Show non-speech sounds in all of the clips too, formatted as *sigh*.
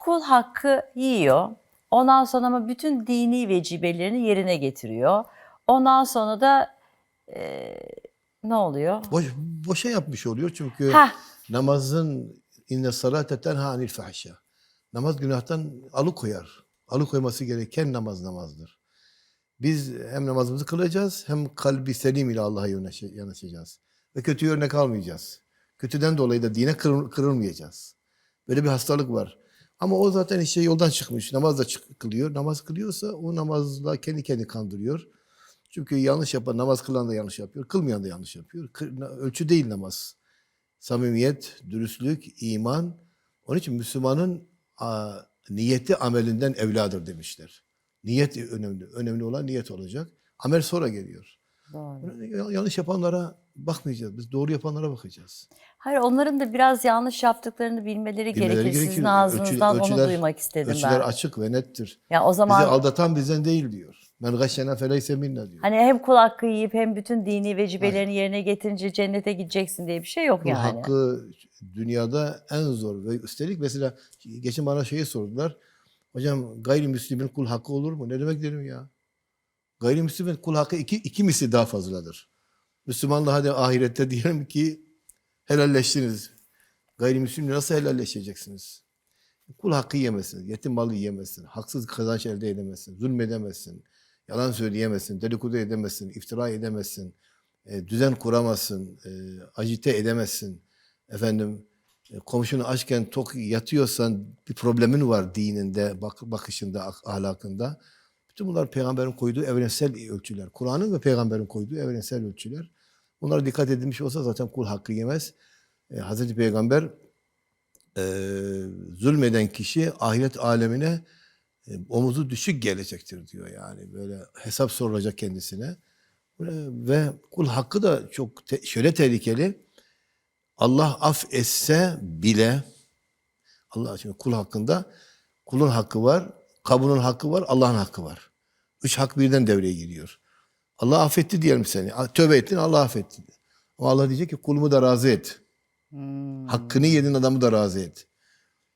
Kul hakkı yiyor. Ondan sonra ama bütün dini vecibelerini yerine getiriyor. Ondan sonra da e, ne oluyor? Boş, boşa yapmış oluyor çünkü Heh. namazın inne salate tenha anil fahşa. Namaz günahtan alıkoyar. Alıkoyması gereken namaz namazdır. Biz hem namazımızı kılacağız hem kalbi selim ile Allah'a yanaşacağız. Ve kötü örnek almayacağız. Kötüden dolayı da dine kırıl- kırılmayacağız. Böyle bir hastalık var. Ama o zaten işte yoldan çıkmış. Namaz da kılıyor. Namaz kılıyorsa o namazla kendi kendini kandırıyor. Çünkü yanlış yapan, namaz kılan da yanlış yapıyor. Kılmayan da yanlış yapıyor. Ölçü değil namaz. Samimiyet, dürüstlük, iman. Onun için Müslümanın niyeti amelinden evladır demişler. Niyet önemli. Önemli olan niyet olacak. Amel sonra geliyor. Doğru. Ya- Yanlış yapanlara bakmayacağız. Biz doğru yapanlara bakacağız. Hayır onların da biraz yanlış yaptıklarını bilmeleri, Bilmeleri gerekir. Sizin gerekir. ağzınızdan Ölçü- onu ölçüler- duymak istedim Ölçüler ben. açık ve nettir. Ya o zaman Bizi aldatan bizden değil diyor. Men gâşşena feleyse minna diyor. hani hem kul hakkı yiyip hem bütün dini vecibelerini yerine getirince cennete gideceksin diye bir şey yok Kul yani. hakkı dünyada en zor ve üstelik mesela geçen bana şeyi sordular. Hocam gayrimüslimin kul hakkı olur mu? Ne demek dedim ya? Gayrimüslimin kul hakkı iki, iki misli daha fazladır. Müslümanla hadi ahirette diyelim ki helalleştiniz. Gayrimüslimle nasıl helalleşeceksiniz? Kul hakkı yemezsiniz, yetim malı yiyemezsin, haksız kazanç elde edemezsin, zulmedemezsin, yalan söyleyemezsin, dedikodu edemezsin, iftira edemezsin, e, düzen kuramazsın, e, acite edemezsin. Efendim e, komşunu açken tok yatıyorsan bir problemin var dininde, bak, bakışında, ah- ahlakında. Bütün bunlar peygamberin koyduğu evrensel ölçüler. Kur'an'ın ve peygamberin koyduğu evrensel ölçüler. Bunlara dikkat edilmiş olsa zaten kul hakkı yemez. E, Hazreti Peygamber e, zulmeden kişi ahiret alemine e, omuzu düşük gelecektir diyor yani. Böyle hesap sorulacak kendisine. Ve kul hakkı da çok te- şöyle tehlikeli. Allah af etse bile Allah şimdi kul hakkında kulun hakkı var, kabulün hakkı var, Allah'ın hakkı var. Üç hak birden devreye giriyor. Allah affetti diyelim seni. Tövbe ettin Allah affetti. Ama Allah diyecek ki kulumu da razı et. Hmm. Hakkını yedin adamı da razı et.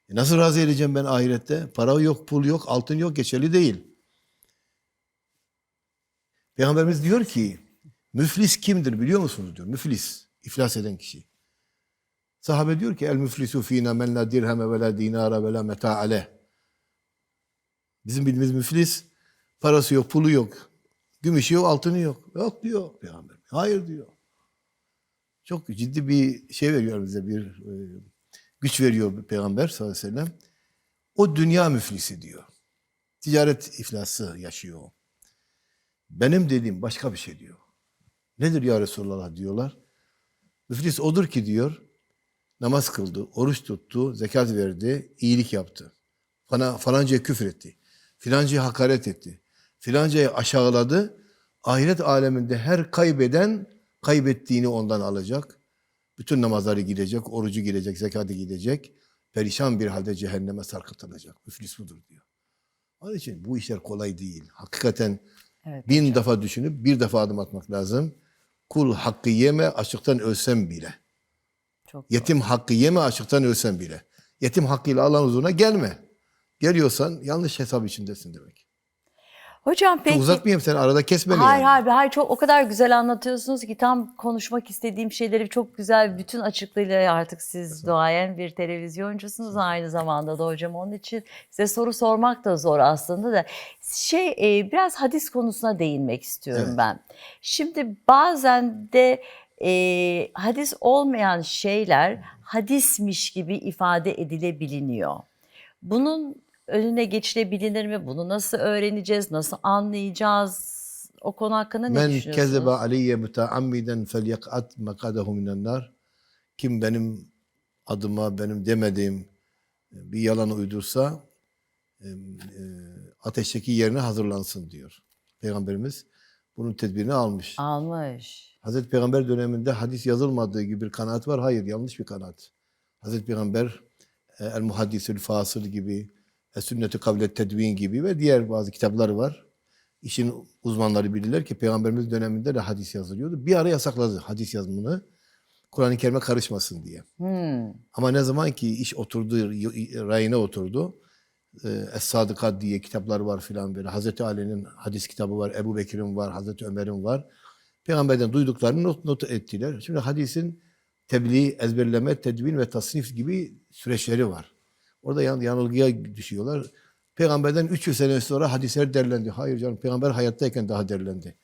E nasıl razı edeceğim ben ahirette? Para yok, pul yok, altın yok, geçerli değil. Peygamberimiz diyor ki, müflis kimdir biliyor musunuz diyor. Müflis, iflas eden kişi. Sahabe diyor ki, el müflisu fina men la dirheme ve la dinara ve la meta aleh. Bizim bildiğimiz müflis, parası yok, pulu yok, gümüşü yok, altını yok. Yok diyor Peygamber. Hayır diyor. Çok ciddi bir şey veriyor bize, bir e, güç veriyor Peygamber sallallahu aleyhi ve sellem. O dünya müflisi diyor. Ticaret iflası yaşıyor. Benim dediğim başka bir şey diyor. Nedir ya Resulallah diyorlar. Müflis odur ki diyor, namaz kıldı, oruç tuttu, zekat verdi, iyilik yaptı. Fana, falancaya küfür etti. Filancaya hakaret etti. Filancayı aşağıladı. Ahiret aleminde her kaybeden kaybettiğini ondan alacak. Bütün namazları gidecek, orucu gidecek, zekatı gidecek. Perişan bir halde cehenneme sarkıtılacak. Müflis budur diyor. Onun için bu işler kolay değil. Hakikaten Evet bin defa düşünüp bir defa adım atmak lazım. Kul hakkı yeme açıktan ölsem bile. Çok Yetim hakkı yeme açıktan ölsem bile. Yetim hakkıyla Allah'ın huzuruna gelme. Geliyorsan yanlış hesap içindesin demek. Hocam Çok peki uzatmayayım seni arada kes beni Hayır yani. hayır hayır çok o kadar güzel anlatıyorsunuz ki tam konuşmak istediğim şeyleri çok güzel bütün açıklığıyla artık siz doğayan bir televizyoncusunuz aynı zamanda da hocam onun için size soru sormak da zor aslında da şey e, biraz hadis konusuna değinmek istiyorum Evet. ben. Şimdi bazen de e, hadis olmayan şeyler hadismiş gibi ifade edilebiliniyor. Bunun önüne geçilebilir mi? Bunu nasıl öğreneceğiz? Nasıl anlayacağız? O konu hakkında ne Men düşünüyorsunuz? kezebe aleyye müteammiden felyek'at mekadahu minennar. Kim benim adıma, benim demediğim bir yalan uydursa e, e, ateşteki yerine hazırlansın diyor. Peygamberimiz bunun tedbirini almış. Almış. Hazreti Peygamber döneminde hadis yazılmadığı gibi bir kanaat var. Hayır, yanlış bir kanaat. Hazreti Peygamber e, El Muhaddisül Fasıl gibi, Es Sünneti Kavlet Tedvin gibi ve diğer bazı kitapları var. İşin uzmanları bilirler ki Peygamberimiz döneminde de hadis yazılıyordu. Bir ara yasakladı hadis yazımını. Kur'an-ı Kerim'e karışmasın diye. Hmm. Ama ne zaman ki iş oturdu, rayına oturdu, e, Es-Sadıkat diye kitaplar var filan böyle. Hazreti Ali'nin hadis kitabı var, Ebu Bekir'in var, Hazreti Ömer'in var. Peygamberden duyduklarını not, not ettiler. Şimdi hadisin tebliğ, ezberleme, tedvin ve tasnif gibi süreçleri var. Orada yan, yanılgıya düşüyorlar. Peygamberden 300 sene sonra hadisler derlendi. Hayır canım, peygamber hayattayken daha derlendi.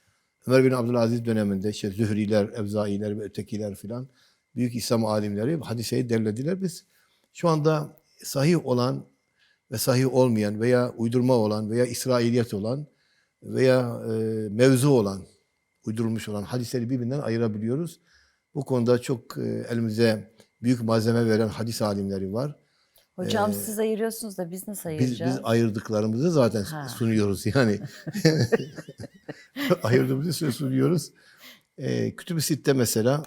Ömer bin Abdülaziz döneminde işte Zühriler, Evzailer ve ötekiler filan büyük İslam alimleri hadiseyi derlediler. Biz şu anda sahih olan ve sahih olmayan veya uydurma olan veya İsrailiyet olan veya e, mevzu olan, uydurulmuş olan hadisleri birbirinden ayırabiliyoruz. Bu konuda çok e, elimize büyük malzeme veren hadis alimleri var. Hocam siz ayırıyorsunuz da biz nasıl Biz, ayıracağız? biz ayırdıklarımızı zaten Ha. sunuyoruz yani. *laughs* Ayırdığımızı sunuyoruz. Ee, Kütüb-i Sitte mesela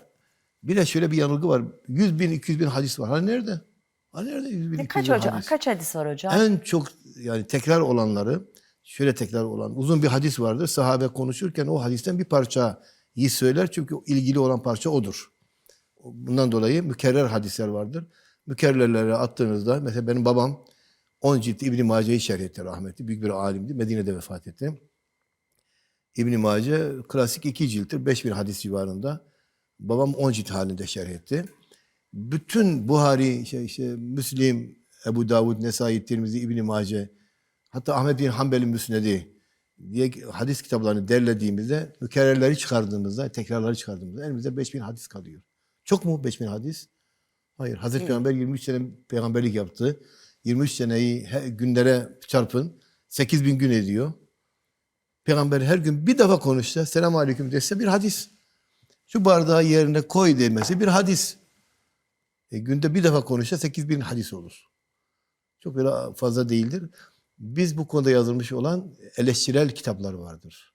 bir de şöyle bir yanılgı var. 100 bin, 200 bin hadis var. Hani nerede? Hani nerede 100 bin, Ne 200 kaç bin hocam? hadis? Kaç hadis var hocam? En çok yani tekrar olanları şöyle tekrar olan uzun bir hadis vardır. Sahabe konuşurken o hadisten bir parçayı söyler çünkü ilgili olan parça odur. Bundan dolayı mükerrer hadisler vardır. Mükerrerlere attığınızda mesela benim babam 10 cilt İbn Mace'yi şerh etti rahmetli. Büyük bir alimdi. Medine'de vefat etti. İbn Mace klasik iki cilttir. 5000 hadis civarında. Babam 10 cilt halinde şerh etti. Bütün Buhari, şey, işte, Müslim, Ebu Davud, Nesai, Tirmizi, İbn Mace, hatta Ahmet bin Hanbel'in Müsnedi diye hadis kitaplarını derlediğimizde, mükerrerleri çıkardığımızda, tekrarları çıkardığımızda elimizde 5000 hadis kalıyor. Çok mu 5000 hadis? Hayır. Hazreti Peygamber 23 sene peygamberlik yaptı. 23 seneyi günlere çarpın. 8000 gün ediyor. Peygamber her gün bir defa konuşsa, selam aleyküm dese bir hadis. Şu bardağı yerine koy demesi bir hadis. E, günde bir defa konuşsa 8000 hadis olur. Çok böyle fazla değildir. Biz bu konuda yazılmış olan eleştirel kitaplar vardır.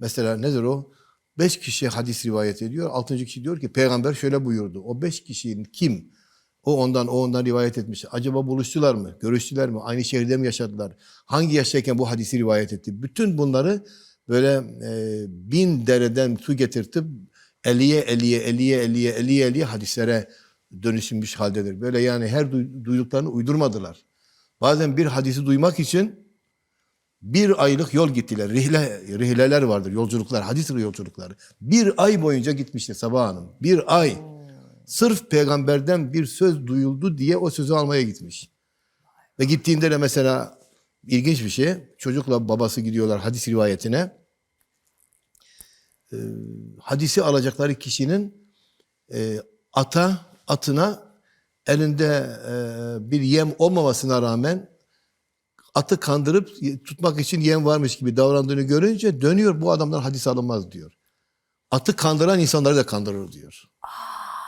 Mesela nedir o? Beş kişi hadis rivayet ediyor. Altıncı kişi diyor ki peygamber şöyle buyurdu. O beş kişinin kim? O ondan, o ondan rivayet etmiş. Acaba buluştular mı? Görüştüler mi? Aynı şehirde mi yaşadılar? Hangi yaştayken bu hadisi rivayet etti? Bütün bunları böyle e, bin dereden su getirtip eliye eliye eliye eliye eliye eliye hadislere dönüşülmüş haldedir. Böyle yani her duy- duyduklarını uydurmadılar. Bazen bir hadisi duymak için bir aylık yol gittiler. Rihle, rihleler vardır, yolculuklar, hadis yolculukları. Bir ay boyunca gitmişti Sabah Hanım. Bir ay. Sırf peygamberden bir söz duyuldu diye o sözü almaya gitmiş. Ve gittiğinde de mesela ilginç bir şey. Çocukla babası gidiyorlar hadis rivayetine. Ee, hadisi alacakları kişinin e, ata, atına elinde e, bir yem olmamasına rağmen atı kandırıp tutmak için yem varmış gibi davrandığını görünce dönüyor bu adamdan hadis alınmaz diyor. Atı kandıran insanları da kandırır diyor.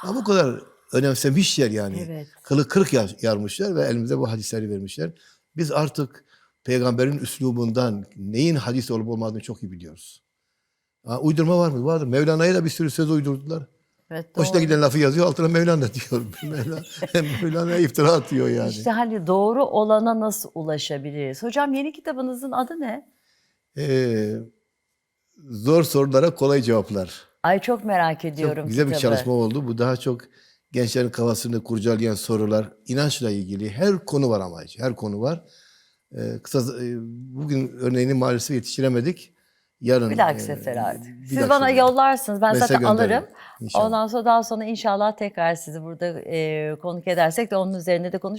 Ya bu kadar önemsemişler yani. Evet. Kılı kırk yar- yarmışlar ve elimize bu hadisleri vermişler. Biz artık peygamberin üslubundan neyin hadis olup olmadığını çok iyi biliyoruz. Ha, uydurma var mı? Vardır. Mevlana'ya da bir sürü söz uydurdular. Evet, Hoşuna giden lafı yazıyor altına Mevlana diyor. *laughs* Mevlana, Mevlana'ya iftira atıyor yani. İşte hani doğru olana nasıl ulaşabiliriz? Hocam yeni kitabınızın adı ne? Ee, zor sorulara kolay cevaplar. Ay çok merak ediyorum Çok güzel bir kitabı. çalışma oldu. Bu daha çok gençlerin kafasını kurcalayan sorular, inançla ilgili her konu var ama her konu var. Ee, kısa e, bugün örneğini maalesef yetiştiremedik. Yarın Bir dahaki e, sefer artık. bir Siz dahaki bana sefer. yollarsınız. Ben size zaten gönderirim. alırım. İnşallah. Ondan sonra daha sonra inşallah tekrar sizi burada e, konuk edersek de onun üzerine de konuşuruz.